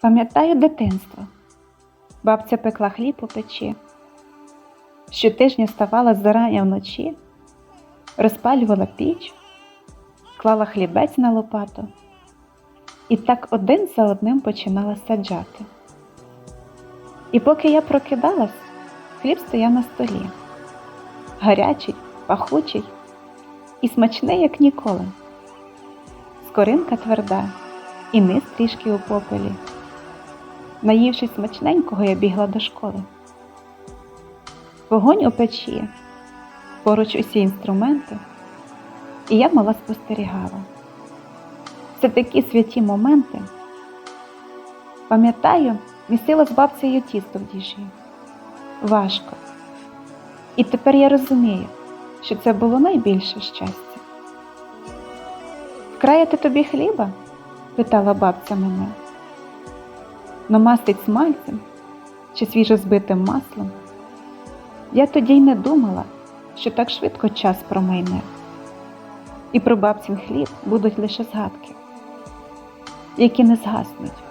Пам'ятаю дитинство. Бабця пекла хліб у печі. Щотижня вставала зарання вночі, розпалювала піч, клала хлібець на лопату і так один за одним починала саджати. І поки я прокидалась, хліб стояв на столі. Гарячий, пахучий і смачний, як ніколи. Скоринка тверда, і низ трішки у попелі. Наївшись смачненького, я бігла до школи. Вогонь у печі, поруч усі інструменти, і я мала спостерігала. Це такі святі моменти. Пам'ятаю, місила з бабцею тісто в діжі. Важко. І тепер я розумію, що це було найбільше щастя. Вкраяти тобі хліба? питала бабця мене. Намастить смальцем чи свіжо збитим маслом. Я тоді й не думала, що так швидко час промайне, і про бабцін хліб будуть лише згадки, які не згаснуть.